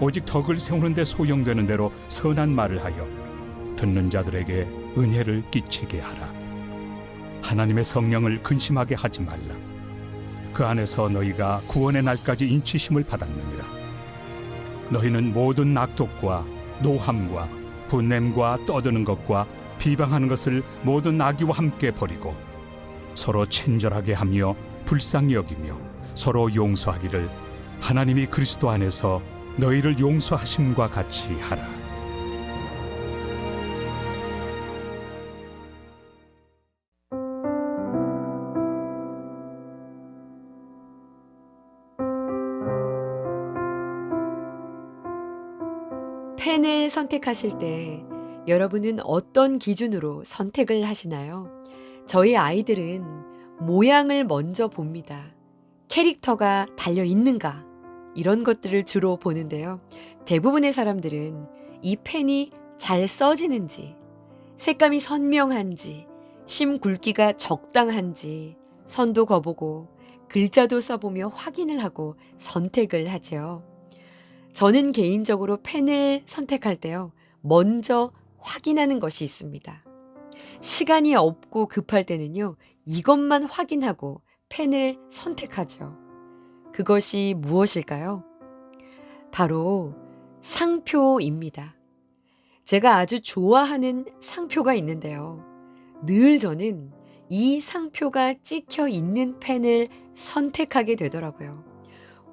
오직 덕을 세우는 데 소용되는 대로 선한 말을 하여 듣는 자들에게 은혜를 끼치게 하라. 하나님의 성령을 근심하게 하지 말라. 그 안에서 너희가 구원의 날까지 인치심을 받았느니라. 너희는 모든 낙독과 노함과 분냄과 떠드는 것과 비방하는 것을 모든 악의와 함께 버리고 서로 친절하게 하며 불쌍히 여기며 서로 용서하기를 하나님이 그리스도 안에서 너희를 용서하심과 같이 하라. 펜을 선택하실 때 여러분은 어떤 기준으로 선택을 하시나요? 저희 아이들은 모양을 먼저 봅니다. 캐릭터가 달려 있는가? 이런 것들을 주로 보는데요. 대부분의 사람들은 이 펜이 잘 써지는지, 색감이 선명한지, 심 굵기가 적당한지 선도 거보고 글자도 써보며 확인을 하고 선택을 하죠. 저는 개인적으로 펜을 선택할 때요. 먼저 확인하는 것이 있습니다. 시간이 없고 급할 때는요. 이것만 확인하고 펜을 선택하죠. 그것이 무엇일까요? 바로 상표입니다. 제가 아주 좋아하는 상표가 있는데요. 늘 저는 이 상표가 찍혀 있는 펜을 선택하게 되더라고요.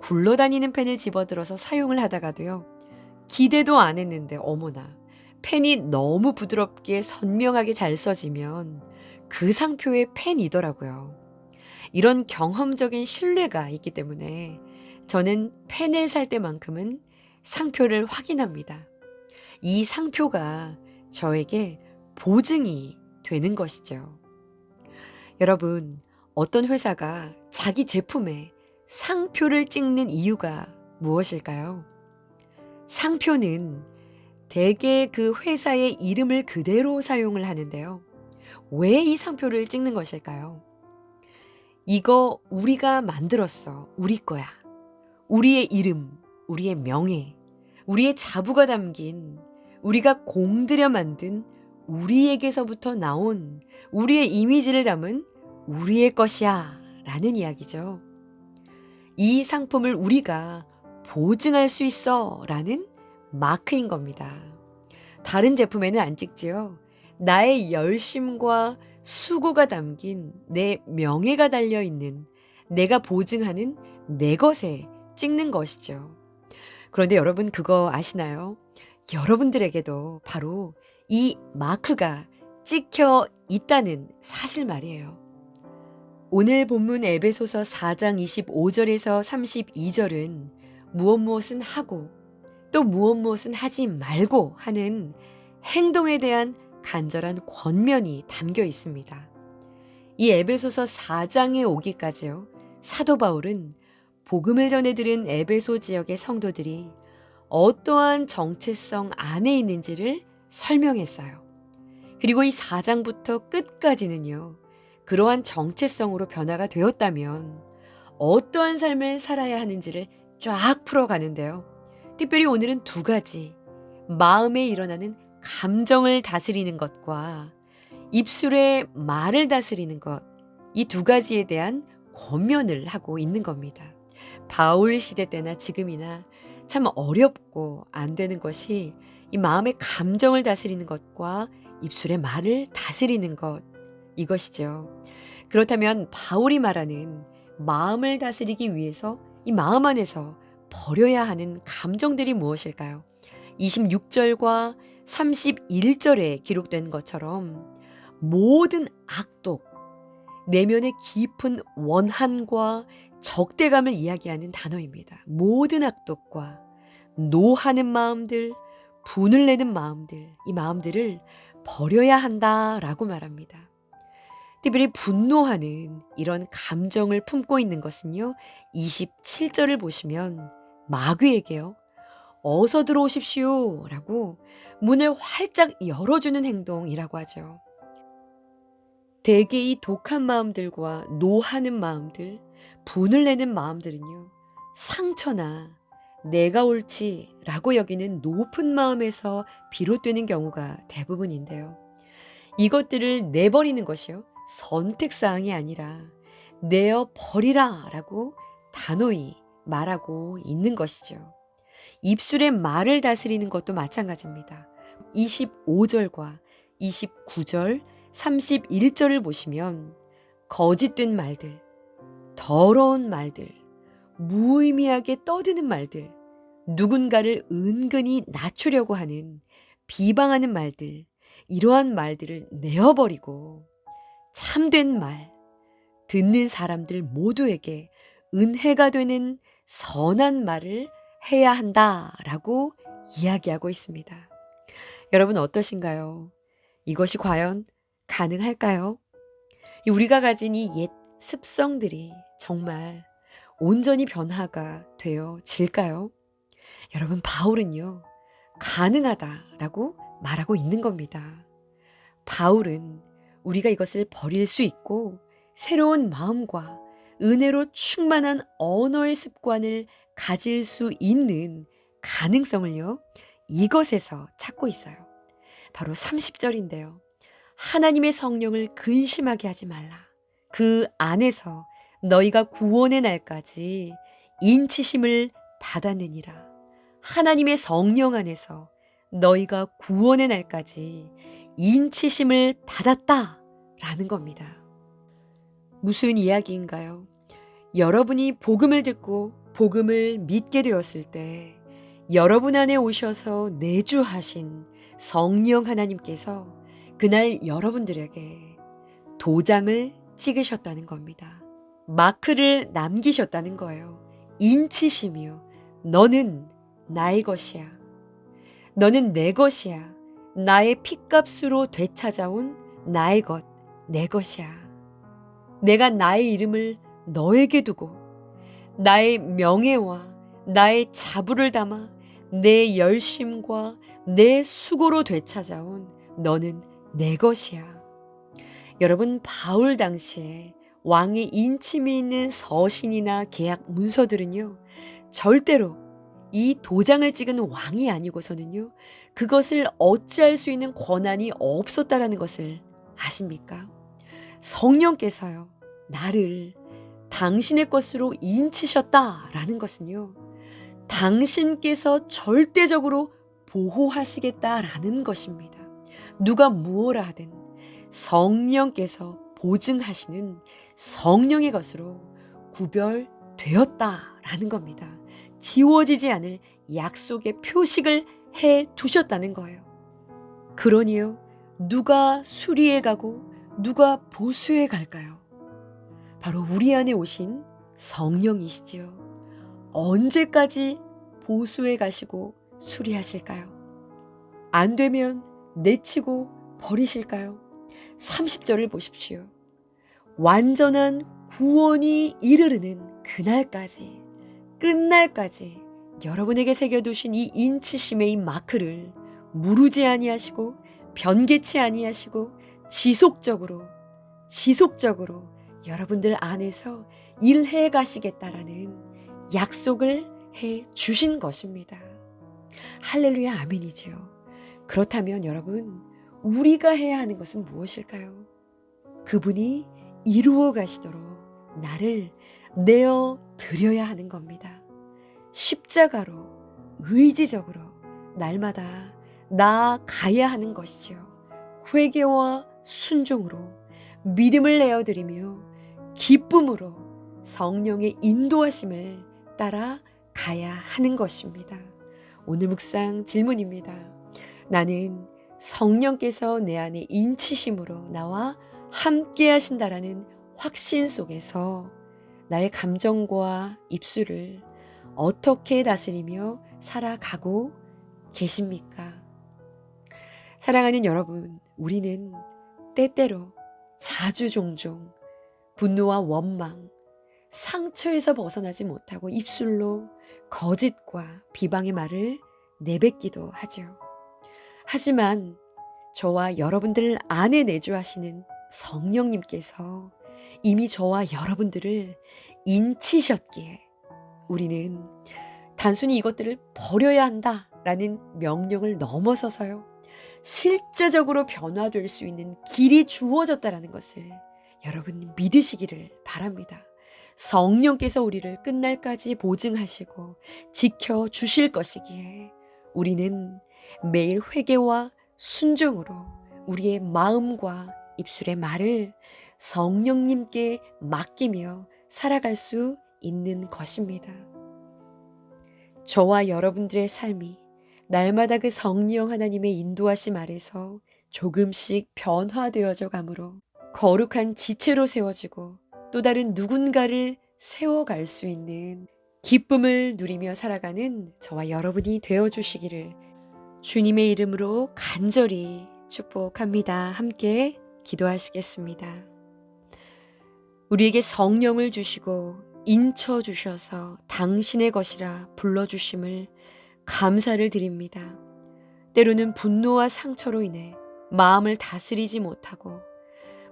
굴러다니는 펜을 집어들어서 사용을 하다가도요. 기대도 안 했는데 어머나 펜이 너무 부드럽게 선명하게 잘 써지면 그 상표의 펜이더라고요. 이런 경험적인 신뢰가 있기 때문에 저는 펜을 살 때만큼은 상표를 확인합니다. 이 상표가 저에게 보증이 되는 것이죠. 여러분, 어떤 회사가 자기 제품에 상표를 찍는 이유가 무엇일까요? 상표는 대개 그 회사의 이름을 그대로 사용을 하는데요. 왜 이 상표를 찍는 것일까요? 이거 우리가 만들었어. 우리 거야. 우리의 이름, 우리의 명예, 우리의 자부가 담긴 우리가 공들여 만든 우리에게서부터 나온 우리의 이미지를 담은 우리의 것이야. 라는 이야기죠. 이 상품을 우리가 보증할 수 있어. 라는 마크인 겁니다. 다른 제품에는 안 찍지요. 나의 열심과 수고가 담긴 내 명예가 달려 있는 내가 보증하는 내 것에 찍는 것이죠. 그런데 여러분 그거 아시나요? 여러분들에게도 바로 이 마크가 찍혀 있다는 사실 말이에요. 오늘 본문 에베소서 4장 25절에서 32절은 무엇 무엇은 하고 또 무엇 무엇은 하지 말고 하는 행동에 대한 간절한 권면이 담겨 있습니다. 이 에베소서 4장에 오기까지요. 사도 바울은 복음을 전해 들은 에베소 지역의 성도들이 어떠한 정체성 안에 있는지를 설명했어요. 그리고 이 4장부터 끝까지는요. 그러한 정체성으로 변화가 되었다면 어떠한 삶을 살아야 하는지를 쫙 풀어가는데요. 특별히 오늘은 두 가지. 마음에 일어나는 감정을 다스리는 것과 입술의 말을 다스리는 것. 이 두 가지에 대한 권면을 하고 있는 겁니다. 바울 시대 때나 지금이나 참 어렵고 안 되는 것이 이 마음의 감정을 다스리는 것과 입술의 말을 다스리는 것. 이것이죠. 그렇다면 바울이 말하는 마음을 다스리기 위해서 이 마음 안에서 버려야 하는 감정들이 무엇일까요? 26절과 31절에 기록된 것처럼 모든 악독, 내면의 깊은 원한과 적대감을 이야기하는 단어입니다. 모든 악독과 노하는 마음들, 분을 내는 마음들, 이 마음들을 버려야 한다라고 말합니다. 특별히 분노하는 이런 감정을 품고 있는 것은요. 27절을 보시면 마귀에게요. 어서 들어오십시오. 라고 문을 활짝 열어주는 행동이라고 하죠. 대개 이 독한 마음들과 노하는 마음들, 분을 내는 마음들은요. 상처나 내가 옳지 라고 여기는 높은 마음에서 비롯되는 경우가 대부분인데요. 이것들을 내버리는 것이요. 선택사항이 아니라 내어 버리라 라고 단호히 말하고 있는 것이죠. 입술의 말을 다스리는 것도 마찬가지입니다. 25절과 29절, 31절을 보시면 거짓된 말들, 더러운 말들, 무의미하게 떠드는 말들, 누군가를 은근히 낮추려고 하는 비방하는 말들, 이러한 말들을 내어버리고 참된 말, 듣는 사람들 모두에게 은혜가 되는 선한 말을 해야 한다 라고 이야기하고 있습니다. 여러분 어떠신가요? 이것이 과연 가능할까요? 이 우리가 가진 이 옛 습성들이 정말 온전히 변화가 되어질까요? 여러분, 바울은요, 가능하다라고 말하고 있는 겁니다. 바울은 우리가 이것을 버릴 수 있고 새로운 마음과 은혜로 충만한 언어의 습관을 가질 수 있는 가능성을요, 이것에서 찾고 있어요. 바로 30절인데요. 하나님의 성령을 근심하게 하지 말라. 그 안에서 너희가 구원의 날까지 인치심을 받았느니라. 하나님의 성령 안에서 너희가 구원의 날까지 인치심을 받았다. 라는 겁니다. 무슨 이야기인가요? 여러분이 복음을 듣고 복음을 믿게 되었을 때 여러분 안에 오셔서 내주하신 성령 하나님께서 그날 여러분들에게 도장을 찍으셨다는 겁니다. 마크를 남기셨다는 거예요. 인치심이요. 너는 나의 것이야. 너는 내 것이야. 나의 피값으로 되찾아온 나의 것, 내 것이야. 내가 나의 이름을 너에게 두고 나의 명예와 나의 자부를 담아 내 열심과 내 수고로 되찾아온 너는 내 것이야. 여러분, 바울 당시에 왕의 인침이 있는 서신이나 계약 문서들은요, 절대로 이 도장을 찍은 왕이 아니고서는요, 그것을 어찌할 수 있는 권한이 없었다라는 것을 아십니까? 성령께서요, 나를 당신의 것으로 인치셨다라는 것은요, 당신께서 절대적으로 보호하시겠다라는 것입니다. 누가 무엇라 하든 성령께서 보증하시는 성령의 것으로 구별되었다라는 겁니다. 지워지지 않을 약속의 표식을 해 두셨다는 거예요. 그러니요, 누가 수리해 가고 누가 보수해 갈까요? 바로 우리 안에 오신 성령이시지요. 언제까지 보수해 가시고 수리하실까요? 안 되면 내치고 버리실까요? 30절을 보십시오. 완전한 구원이 이르르는 그날까지, 끝날까지 여러분에게 새겨두신 이 인치심의 이 마크를 무르지 아니하시고 변개치 아니하시고 지속적으로, 지속적으로 여러분들 안에서 일해 가시겠다라는 약속을 해 주신 것입니다. 할렐루야 아멘이지요. 그렇다면 여러분, 우리가 해야 하는 것은 무엇일까요? 그분이 이루어 가시도록 나를 내어 드려야 하는 겁니다. 십자가로 의지적으로 날마다 나가야 하는 것이죠. 회개와 순종으로 믿음을 내어 드리며 기쁨으로 성령의 인도하심을 따라 가야 하는 것입니다. 오늘 묵상 질문입니다. 나는 성령께서 내 안에 인치심으로 나와 함께 하신다라는 확신 속에서 나의 감정과 입술을 어떻게 다스리며 살아가고 계십니까? 사랑하는 여러분, 우리는 때때로 자주 종종 분노와 원망, 상처에서 벗어나지 못하고 입술로 거짓과 비방의 말을 내뱉기도 하죠. 하지만 저와 여러분들 안에 내주하시는 성령님께서 이미 저와 여러분들을 인치셨기에 우리는 단순히 이것들을 버려야 한다 라는 명령을 넘어서서요. 실제적으로 변화될 수 있는 길이 주어졌다라는 것을 여러분 믿으시기를 바랍니다. 성령께서 우리를 끝날까지 보증하시고 지켜 주실 것이기에 우리는 매일 회개와 순종으로 우리의 마음과 입술의 말을 성령님께 맡기며 살아갈 수 있는 것입니다. 저와 여러분들의 삶이 날마다 그 성령 하나님의 인도하심 아래서 조금씩 변화되어져 가므로 거룩한 지체로 세워지고 또 다른 누군가를 세워갈 수 있는 기쁨을 누리며 살아가는 저와 여러분이 되어 주시기를 주님의 이름으로 간절히 축복합니다. 함께 기도하시겠습니다. 우리에게 성령을 주시고 인쳐 주셔서 당신의 것이라 불러 주심을 감사를 드립니다. 때로는 분노와 상처로 인해 마음을 다스리지 못하고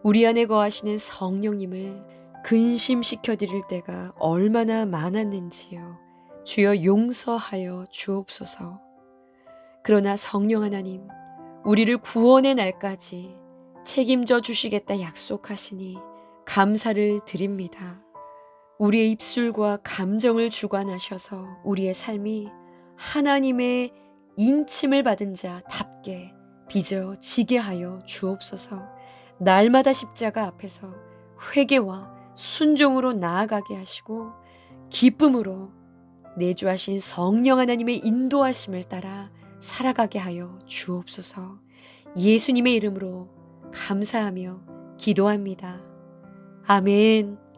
우리 안에 거하시는 성령님을 근심시켜 드릴 때가 얼마나 많았는지요. 주여 용서하여 주옵소서. 그러나 성령 하나님, 우리를 구원의 날까지 책임져 주시겠다 약속하시니 감사를 드립니다. 우리의 입술과 감정을 주관하셔서 우리의 삶이 하나님의 인침을 받은 자답게 빚어지게 하여 주옵소서. 날마다 십자가 앞에서 회개와 순종으로 나아가게 하시고 기쁨으로 내주하신 성령 하나님의 인도하심을 따라 살아가게 하여 주옵소서. 예수님의 이름으로 감사하며 기도합니다. 아멘.